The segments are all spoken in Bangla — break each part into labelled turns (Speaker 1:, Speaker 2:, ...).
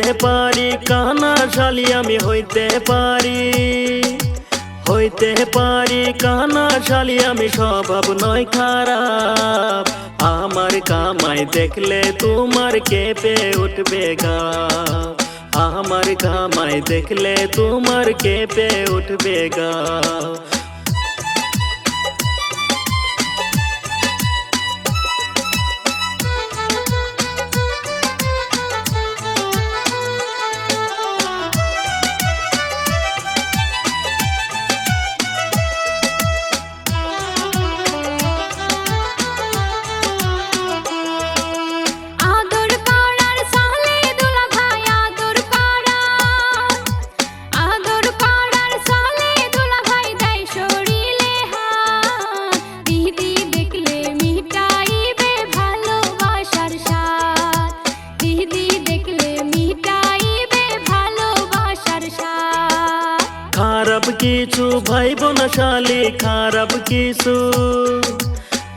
Speaker 1: পারি, কানা শালি আমি হইতে পারি। হইতে পারি, কানা শালি আমি স্বভাব নয় খারাপ। আমার কামাই দেখলে তোমার কেঁপে উঠবে গা। আমার কামাই দেখলে তোমার কেঁপে উঠবে গা। কিছু ভাইব না শালি, খারাপ কিছু।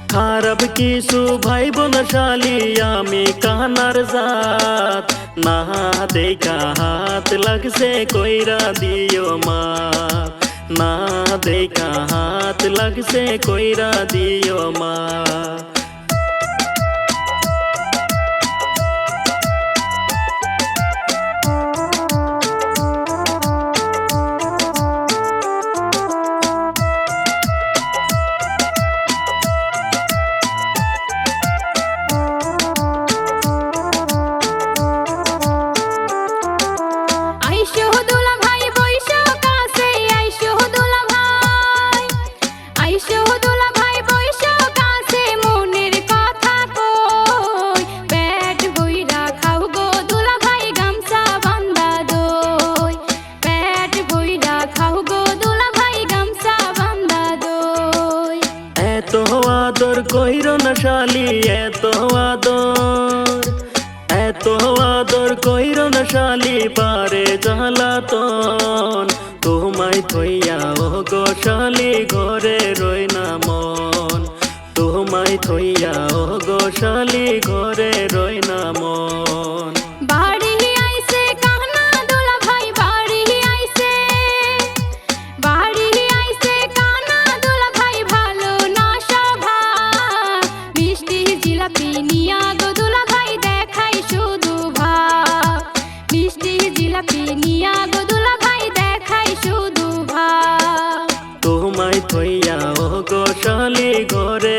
Speaker 1: খারাপ কিছু ভাইব না শালি, আমি কানার জাত। না দেখা হাত লাগছে কইরা দিও মা। না দেখা হাত লাগছে কইরা দিও মা। কইর না শালি, এত আদর এত আদর কইর না শালি, পারে জ্বালাতন তোমায় থইয়া ও গো শালি, ঘরে রই না মন। তোমায় থইয়া ও গো শালি, ঘরে রই না মন। জিলাপি গদুলা ভাই দেখাই শুধু ভাব। তোমায় থইয়া ও ঘরে